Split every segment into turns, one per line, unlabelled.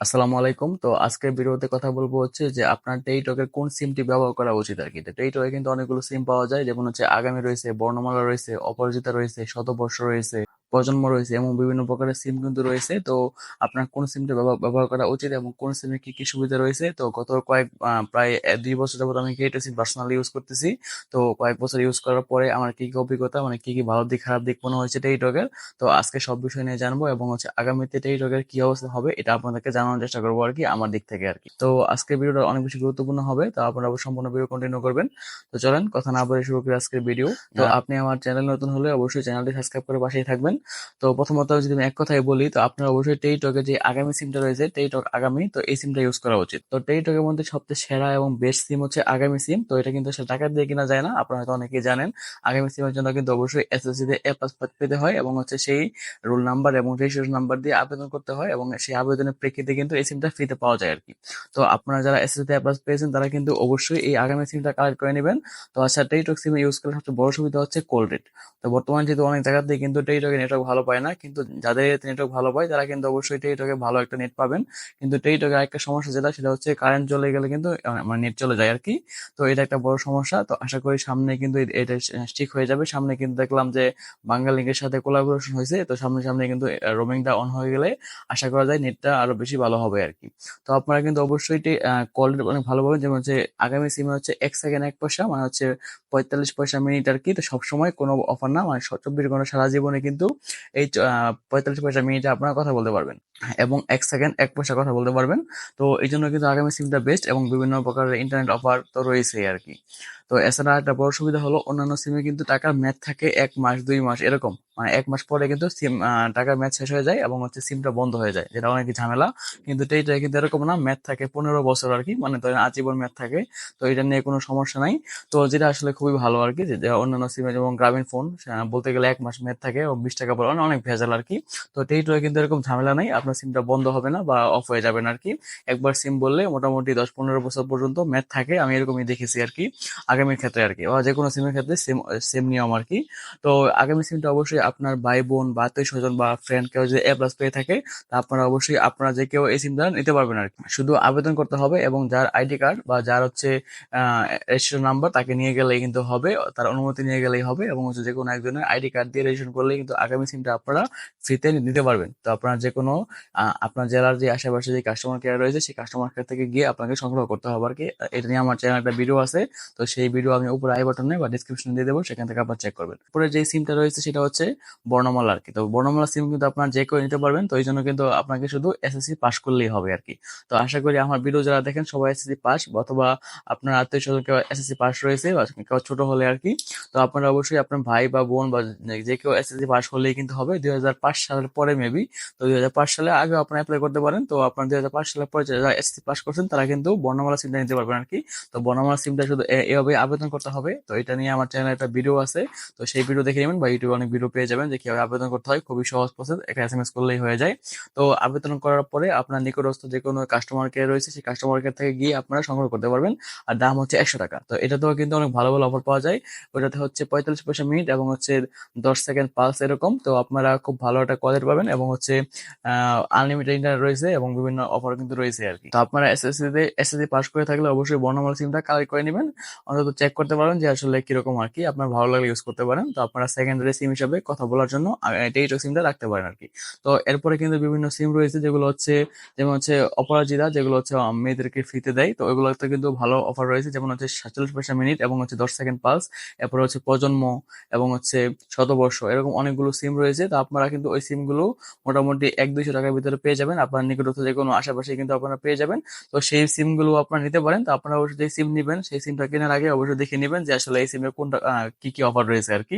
আসসালামু আলাইকুম। তো আজকের ভিডিওতে কথা বলব হচ্ছে যে আপনার টেইটকের কোন সিমটি ব্যবহার করা উচিত আর কি। তো টেইটকে কিন্তু অনেকগুলো সিম পাওয়া যায়। যেমন হচ্ছে আগামী রয়েছে, বর্ণমালা রয়েছে, অপরাজিতা রয়েছে, শতবর্ষ রয়েছে প্রজন্ম রয়েছে এবং বিভিন্ন প্রকারের সিম কিন্তু রয়েছে। তো আপনার কোন সিমটা ব্যবহার করা উচিত এবং কোন সিমে কি কি সুবিধা রয়েছে? তো গত কয়েক প্রায় দুই বছর যাবত আমি কেটে সিম পার্সোনালি ইউজ করতেছি। তো কয়েক বছর ইউজ করার পরে আমার কি কি অভিজ্ঞতা মানে কি কি ভালো দিক খারাপ দিক মনে হয়েছে টেলিটকের তো আজকে সব বিষয় নিয়ে জানব এবং হচ্ছে আগামীতে টেলিটকের কি অবস্থা হবে এটা আপনাদেরকে জানানোর চেষ্টা করব আর কি আমার দিক থেকে আর কি। তো আজকের ভিডিওটা অনেক বেশি গুরুত্বপূর্ণ হবে তো আপনারা অবশ্যই সম্পূর্ণ ভিডিও কন্টিনিউ করবেন। তো চলেন কথা না বলে শুরু করি আজকের ভিডিও তো আপনি আমার চ্যানেল নতুন হলে অবশ্যই চ্যানেলটি সাবস্ক্রাইব করে পাশেই থাকবেন। তো প্রথমত যদি আমি এক কথায় বলি, তো আপনার অবশ্যই টেলিটকের যে আগামী সিমটা রয়েছে টেলিটক আগামী, তো এই সিমটা ইউজ করা উচিত। তো টেলিটকের মধ্যে সবচেয়ে সেরা এবং বেস্ট সিম হচ্ছে আগামী সিম তো এটা কিন্তু টাকা দিয়ে কিনা যায় না, আপনারা হয়তো অনেকেই জানেন। আগামী সিমের জন্য কিন্তু অবশ্যই এসএসসি তে এ প্লাস পেতে হয় এবং হচ্ছে সেই রোল নাম্বার এবং রেজিস্ট্রেশন নাম্বার দিয়ে আবেদন করতে হয় এবং সেই আবেদনের প্রেক্ষিতে কিন্তু এই সিমটা ফ্রিতে পাওয়া যায় আর কি তো আপনারা যারা এসএসসি তে এ প্লাস পেয়েছেন, তারা কিন্তু অবশ্যই এই আগামী সিমটা কালেক্ট করে নেবেন। তো আচ্ছা টেলিটক সিম ইউজ করার সবচেয়ে বড় সুবিধা হচ্ছে কোল রেট তো বর্তমানে যেহেতু অনেক জায়গাতে কিন্তু টেলিটকে নেটওয়ার্ক ভালো পায় না, কিন্তু যাদের নেটওয়ার্ক ভালো পায়, তারা কিন্তু অবশ্যই টেলিটকে ভালো একটা নেট পাবেন। কিন্তু টেলিটকে একটা সমস্যা যেটা, সেটা হচ্ছে কারেন্ট চলে গেলে কিন্তু মানে নেট চলে যায় আর কি তো এটা একটা বড় সমস্যা। তো আশা করি সামনে কিন্তু এটা ঠিক হয়ে যাবে। সামনে কিন্তু দেখলাম যে বাংলালিংকের সাথে কোলাবোরেশন হয়েছে। তো সামনে সামনে কিন্তু রোমিংটা অন হয়ে গেলে আশা করা যায় নেটটা আরও বেশি ভালো হবে আর কি তো আপনারা কিন্তু অবশ্যই কল অনেক ভালো পাবেন। যেমন হচ্ছে আগামী সিমে হচ্ছে এক সেকেন্ড এক পয়সা মানে হচ্ছে পঁয়তাল্লিশ পয়সা মিনিট আর কি তো সবসময় কোনো অফার না। মানে চব্বিশ ঘণ্টা সারা জীবনে কিন্তু এই পঁয়তাল্লিশ পয়সা মিনিটে আপনারা কথা বলতে পারবেন। এবং এক সেকেন্ড এক পয়সা কথা বলতে পারবেন। তো এই জন্য কিন্তু আগামী সিমটা বেস্ট এবং বিভিন্ন প্রকারের ইন্টারনেট অফার তো রয়েছেই আর কি। তো এছাড়া একটা বড় সুবিধা হলো, অন্যান্য সিমে কিন্তু টাকার ম্যাচ থাকে এক মাস, দুই মাস, এরকম। মানে এক মাস পরে কিন্তু সিম টাকার ম্যাচ শেষ হয়ে যায় এবং হচ্ছে সিমটা বন্ধ হয়ে যায়, যেটা অনেক ঝামেলা। কিন্তু এইটা কিন্তু এরকম না ম্যাথ থাকে পনেরো বছর আর কি মানে ধরেন আজীবন ম্যাথ থাকে, তো এটা নিয়ে কোনো সমস্যা নাই। তো যেটা আসলে খুবই ভালো আর কি, যে অন্যান্য সিমে যেমন গ্রামীণ ফোন বলতে গেলে এক মাস ম্যাথ থাকে এবং বিশ টাকা পরে অনেক ভেজাল আর কি। তো টেলিটকে কিন্তু এরকম ঝামেলা নাই, আপনার সিমটা বন্ধ হবে না বা অফ হয়ে যাবে না আর কি। একবার সিম বললে মোটামুটি দশ পনেরো বছর পর্যন্ত ম্যাথ থাকে, আমি এরকমই দেখেছি আর কি। আগামীর ক্ষেত্রে আর কি বা যে কোনো সিমের ক্ষেত্রে সেম সেম নিয়ম আর কি তো আগামী সিমটা অবশ্যই আপনার ভাই বোন বা আত্মীয় স্বজন বা ফ্রেন্ড কেউ যদি এ প্লাস পেয়ে থাকে, তা আপনারা অবশ্যই আপনারা যে কেউ এই সিমটা নিতে পারবেন আর কি শুধু আবেদন করতে হবে এবং যার আইডি কার্ড বা যার হচ্ছে রেজিস্ট্রেশন নাম্বার তাকে নিয়ে গেলেই কিন্তু হবে, তার অনুমতি নিয়ে গেলেই হবে এবং হচ্ছে যে কোনো একজনের আইডি কার্ড দিয়ে রেজিস্ট্রেশন করলেই কিন্তু আগামী সিমটা আপনারা ফ্রিতে নিতে পারবেন। তো আপনারা যে কোনো আপনার জেলার যে আশেপাশে যে কাস্টমার কেয়ার রয়েছে, সেই কাস্টমার কেয়ার থেকে গিয়ে আপনাকে সংগ্রহ করতে হবে আর কি এটা নিয়ে আমার চ্যানেল একটা ভিডিও আছে, তো সেই ভিডিও আমি উপরে আই বাটনে বা ডিসক্রিপশনে দিয়ে দেবো, সেখান থেকে আপনার চেক করবেন। পরে যে সিমটা রয়েছে, সেটা হচ্ছে বর্ণমালা আর কি। তো বর্ণমালা সিম কিন্তু আপনার যে কেউ নিতে পারবেন, তো এই জন্য কিন্তু আপনাকে শুধু এসএসসি পাস করলেই হবে আর কি। তো আশা করি আমার ভিডিও যারা দেখেন, সবাই এসএসসি পাস অথবা আপনার আত্মীয় স্বজন কেউ এসএসসি পাস রয়েছে, বা কেউ ছোট হলে আর কি, তো আপনারা অবশ্যই আপনার ভাই বা বোন বা যে কেউ এসএসসি পাস হলেই কিন্তু হবে। দুই হাজার পাঁচ সালের পরে মেবি তো দুই হাজার পাঁচ সালে আগে আপনারা অ্যাপ্লাই করতে পারেন। তো আপনার দুই হাজার পাঁচ সালের পরে যারা এসএসসি পাস করছেন, তারা কিন্তু বর্ণমালা সিমটা নিতে পারবেন আর কি। তো বর্ণমালা সিমটা শুধু এভাবে আবেদন করতে হবে। তো এটা নিয়ে আমার চ্যানেলে একটা ভিডিও আছে। তো সেই ভিডিও দেখে নেবেন বা ইউটিউবে অনেক ভিডিও পেয়ে যাবেন যে কীভাবে আবেদন করতে হয়। খুবই সহজ প্রসেস একটা এস এম এস করলেই হয়ে যায়। তো আবেদন করার পরে আপনার নিকটস্থ যে কোনো কাস্টমার কেয়ার রয়েছে, সেই কাস্টমার কেয়ার থেকে গিয়ে আপনারা সংগ্রহ করতে পারবেন। আর দাম হচ্ছে একশো টাকা। তো এটাতেও কিন্তু অনেক ভালো ভালো অফার পাওয়া যায়। ওটাতে হচ্ছে পঁয়তাল্লিশ পয়সা মিনিট এবং হচ্ছে দশ সেকেন্ড পালস এরকম। তো আপনারা খুব ভালো একটা কোয়ালিটি পাবেন এবং হচ্ছে আনলিমিটেড ইন্টারনেট রয়েছে এবং বিভিন্ন অফার কিন্তু রয়েছে আর কি। তো আপনারা এসএসসি তে এসএসসি পাস করে থাকলে অবশ্যই বর্ণমালা সিমটা কালেক্ট করে নেবেন। অন্তত চেক করতে পারেন যে আসলে কীরকম আর কি। আপনার ভালো লাগলে ইউজ করতে পারেন। তো আপনারা সেকেন্ডারি সিম হিসাবে কথা বলার জন্য টেলিটক সিমটা রাখতে পারেন আর কি। তো এরপরে কিন্তু বিভিন্ন সিম রয়েছে যেগুলো হচ্ছে, যেমন হচ্ছে অপরাজিতা, যেগুলো হচ্ছে মেয়েদেরকে ফ্রিতে দেয়। তো ওইগুলোতে কিন্তু ভালো অফার রয়েছে। যেমন হচ্ছে সাতচল্লিশ পয়সা মিনিট এবং হচ্ছে দশ সেকেন্ড পালস এরপরে হচ্ছে প্রজন্ম এবং হচ্ছে শতবর্ষ। এরকম অনেকগুলো সিম রয়েছে। তো আপনারা কিন্তু ওই সিমগুলো মোটামুটি এক দুইশো টাকার ভিতরে পেয়ে যাবেন। আপনার নিকটস্থ যে কোনো আশেপাশে কিন্তু আপনারা পেয়ে যাবেন। তো সেই সিমগুলো আপনারা নিতে পারেন। তো আপনারা যে সিম নেবেন, সেই সিমটা কেনার আগে অবশ্যই দেখে নেবেন যে আসলে এই সিমে কোনটা কি কি অফার রয়েছে আর কি।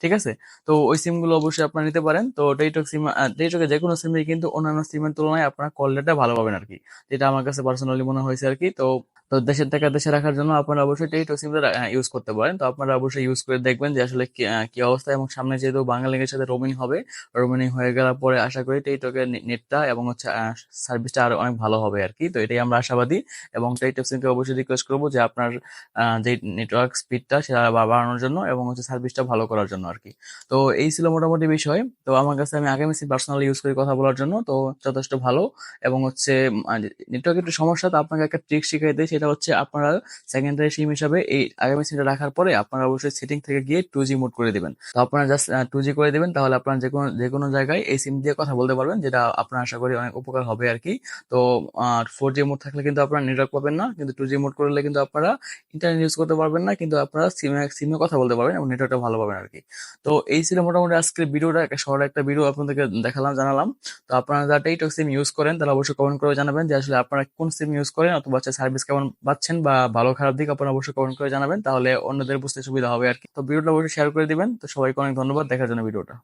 ঠিক আছে? তো ওই সিমগুলো অবশ্যই আপনারা নিতে পারেন। তো টেলিটক সিম টেলিটকে যে কোনো সিমে কিন্তু অন্যান্য সিমের তুলনায় আপনারা কল রেটটা ভালো পাবেন আর কি। যেটা আমার কাছে পার্সোনালি মনে হয়েছে আর কি। তো তো দেশের টাকা দেশে রাখার জন্য আপনারা অবশ্যই টেলিটক সিমটা ইউজ করতে পারেন। তো আপনারা অবশ্যই ইউজ করে দেখবেন যে আসলে কি অবস্থা এবং সামনে যেহেতু বাঙালির সাথে রোমিং হবে রোমিং হয়ে গেলার পরে আশা করি টেলিটকের নেটটা এবং হচ্ছে সার্ভিসটা আরও অনেক ভালো হবে আর কি। তো এটাই আমরা আশাবাদী এবং টেলিটক সিমকে অবশ্যই রিকোয়েস্ট করব যে আপনার যে নেটওয়ার্ক স্পিডটা সেটা বাড়ানোর জন্য এবং হচ্ছে সার্ভিসটা ভালো করার জন্য আর কি। তো এই ছিল মোটামুটি বিষয়। তো আমার কাছে আমি আগামী সিম পার্সোনালি ইউজ করি কথা বলার জন্য, তো যথেষ্ট ভালো। এবং হচ্ছে নেটওয়ার্ক একটু সমস্যা, তো আপনাকে একটা ট্রিক শিখাই দেয় সেটা হচ্ছে আপনারা সেকেন্ডারি সিম হিসাবে এই আগামী সিমটা রাখার পরে আপনারা অবশ্যই সেটিং থেকে গিয়ে টু জি মোড করে দিবেন। তো আপনারা জাস্ট টু জি করে দিবেন, তাহলে আপনারা যে কোনো যে কোনো জায়গায় এই সিম দিয়ে কথা বলতে পারবেন, যেটা আপনার আশা করি অনেক উপকার হবে আর কি। তো ফোর জি মোড থাকলে কিন্তু আপনারা নেটওয়ার্ক পাবেন না, কিন্তু টু জি মোড করলে কিন্তু আপনারা ইন্টারনেট ইউজ করতে পারবেন না, কিন্তু আপনারা সিমে সিমে কথা বলতে পারবেন এবং নেটওয়ার্কটা ভালো পাবেন আর কি। তো এই ছিল মোটামুটি আজকের ভিডিওটা, একটা শর্ট একটা ভিডিও আপনাদেরকে দেখালাম, জানালাম। তো আপনারা যারা টেইটক সিম ইউজ করেন তাহলে অবশ্যই কমেন্ট করে জানাবেন যে আসলে আপনারা কোন সিম ইউজ করেন অথবা হচ্ছে সার্ভিস কেমন পাচ্ছেন বা ভালো, খারাপ দিক আপনারা অবশ্যই কমেন্ট করে জানাবেন, তাহলে অন্যদের বুঝতে সুবিধা হবে আর কি। তো ভিডিওটা অবশ্যই শেয়ার করে দিবেন। তো সবাইকে অনেক ধন্যবাদ, দেখার জন্য ভিডিওটা।